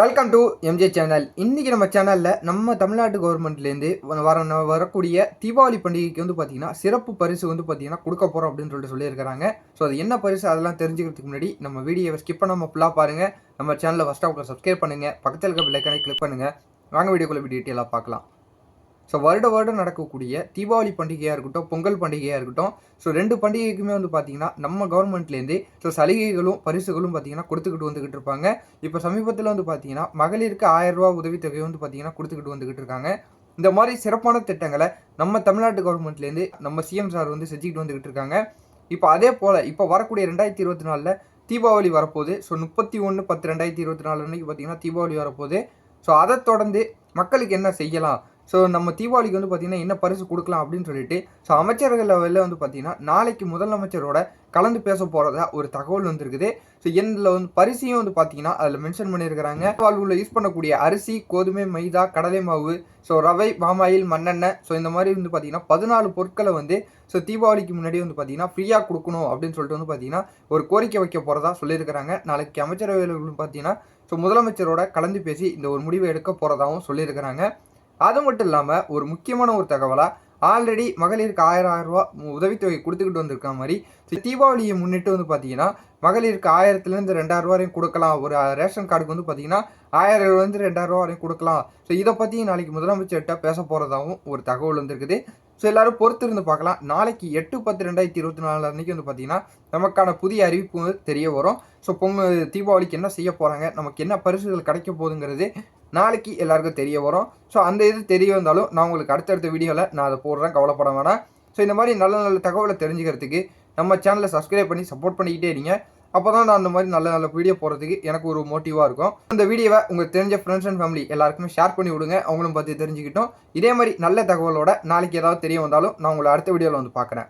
Welcome to MJ channel இன்றைக்கி நம்ம சேனலில் நம்ம தமிழ்நாட்டு கவர்மெண்ட்லேருந்து வர வரக்கூடிய தீபாவளி பண்டிகைக்கு வந்து பார்த்திங்கன்னா சிறப்பு பரிசு வந்து பார்த்திங்கன்னா கொடுக்க போகிறோம் அப்படின்னு சொல்லிட்டு சொல்லியிருக்கிறாங்க. ஸோ அது என்ன பரிசு? அதெல்லாம் தெரிஞ்சுக்கிறதுக்கு முன்னாடி நம்ம வீடியோவை ஸ்கிப் பண்ணாமல் ஃபுல்லாக பாருங்கள் நம்ம சேனலில் ஃபஸ்ட் ஆஃப் சப்ஸ்கிரைப் பண்ணுங்கள் பக்கத்தில் இருக்க பிள்ளைக்கானே கிளிக் பண்ணுங்கள் வாங்க வீடியோக்குள்ள டீட்டெயிலாக பார்க்கலாம். ஸோ வருட வருடம் நடக்கக்கூடிய தீபாவளி பண்டிகையாக இருக்கட்டும் பொங்கல் பண்டிகையாக இருக்கட்டும் ஸோ ரெண்டு பண்டிகைக்குமே வந்து பார்த்திங்கன்னா நம்ம கவர்மெண்ட்லேருந்து ஸோ சலுகைகளும் பரிசுகளும் பார்த்திங்கன்னா கொடுத்துக்கிட்டு வந்துக்கிட்டு இருப்பாங்க. இப்போ சமீபத்தில் வந்து பார்த்திங்கன்னா மகளிருக்கு ஆயிரம் ரூபா உதவித்தொகை வந்து பார்த்திங்கன்னா கொடுத்துக்கிட்டு வந்துக்கிட்டு இருக்காங்க. இந்த மாதிரி சிறப்பான திட்டங்களை நம்ம தமிழ்நாட்டு கவர்மெண்ட்லேருந்து நம்ம சிஎம் சார் வந்து செஞ்சுக்கிட்டு வந்துக்கிட்டு இருக்காங்க. இப்போ அதே போல் இப்போ வரக்கூடிய ரெண்டாயிரத்தி இருபத்தி நாலில் தீபாவளி வரப்போகுது. ஸோ முப்பத்தி ஒன்று பத்து ரெண்டாயிரத்தி இருபத்தி நாலு அன்றைக்கி பார்த்திங்கன்னா தீபாவளி வரப்போகுது. ஸோ அதை தொடர்ந்து மக்களுக்கு என்ன செய்யலாம்? ஸோ நம்ம தீபாவளிக்கு வந்து பார்த்திங்கன்னா என்ன பரிசு கொடுக்கலாம் அப்படின்னு சொல்லிட்டு ஸோ அமைச்சர்கள் லெவலில் வந்து பார்த்திங்கன்னா நாளைக்கு முதலமைச்சரோட கலந்து பேச போகிறதா ஒரு தகவல் வந்துருக்குது. ஸோ இதில் வந்து பரிசையும் வந்து பார்த்தீங்கன்னா அதில் மென்ஷன் பண்ணியிருக்கிறாங்க வாழ்வுல யூஸ் பண்ணக்கூடிய அரிசி கோதுமை மைதா கடலை மாவு ஸோ ரவை பாமாயில் மண்ணெண்ணெய் ஸோ இந்த மாதிரி வந்து பார்த்தீங்கன்னா பதினாலு பொருட்களை வந்து ஸோ தீபாவளிக்கு முன்னாடி வந்து பார்த்தீங்கன்னா ஃப்ரீயாக கொடுக்கணும் அப்படின்னு சொல்லிட்டு வந்து பார்த்தீங்கன்னா ஒரு கோரிக்கை வைக்க போகிறதா சொல்லியிருக்கிறாங்க. நாளைக்கு அமைச்சரவையில் பார்த்தீங்கன்னா ஸோ முதலமைச்சரோட கலந்து பேசி இந்த ஒரு முடிவை எடுக்க போகிறதாகவும் சொல்லியிருக்கிறாங்க. அது மட்டும் இல்லாமல் ஒரு முக்கியமான ஒரு தகவலாக ஆல்ரெடி மகளிருக்கு ஆயிரம் ஆயிரம் ரூபா உதவித்தொகை கொடுத்துக்கிட்டு வந்திருக்க மாதிரி தீபாவளியை முன்னிட்டு வந்து பார்த்தீங்கன்னா மகளிருக்கு ஆயிரத்துலேருந்து ரெண்டாயிரம் ரூபா வரையும் கொடுக்கலாம். ஒரு ரேஷன் கார்டுக்கு வந்து பார்த்தீங்கன்னா ஆயிரம்லேருந்து ரெண்டாயிரம் ரூபா வரையும் கொடுக்கலாம். ஸோ இதை பற்றி நாளைக்கு முதலமைச்சர்கிட்ட பேச போகிறதாகவும் ஒரு தகவல் வந்திருக்குது. ஸோ எல்லாரும் பொறுத்து இருந்து பார்க்கலாம். நாளைக்கு எட்டு பத்து ரெண்டாயிரத்தி இருபத்தி நாலு அன்றைக்கி வந்து பார்த்தீங்கன்னா நமக்கான புதிய அறிவிப்பு தெரிய வரும். ஸோ பொங்கல் தீபாவளிக்கு என்ன செய்ய போகிறாங்க நமக்கு என்ன பரிசுகள் கிடைக்க போகுதுங்கிறது நாளைக்கு எல்லாருக்கும் தெரிய வரும். ஸோ அந்த இது தெரிய வந்தாலும் நான் உங்களுக்கு அடுத்தடுத்த வீடியோவில் நான் அதை போடுறேன். கவலைப்பட வேணாம். ஸோ இந்த மாதிரி நல்ல நல்ல தகவலை தெரிஞ்சுக்கிறதுக்கு நம்ம சேனலை சப்ஸ்கிரைப் பண்ணி சப்போர்ட் பண்ணிக்கிட்டே இருங்க. அப்போ தான் நான் அந்த மாதிரி நல்ல நல்ல வீடியோ போடுறதுக்கு எனக்கு ஒரு மோட்டிவாக இருக்கும். அந்த வீடியோவை உங்களுக்கு தெரிஞ்ச ஃப்ரெண்ட்ஸ் அண்ட் ஃபேமிலி எல்லாருக்குமே ஷேர் பண்ணி விடுங்க. அவங்களும் பார்த்து தெரிஞ்சுக்கிட்டோம். இதே மாதிரி நல்ல தகவலோட நாளைக்கு ஏதாவது தெரிய வந்தாலும் நான் உங்களை அடுத்த வீடியோவில் வந்து பார்க்குறேன்.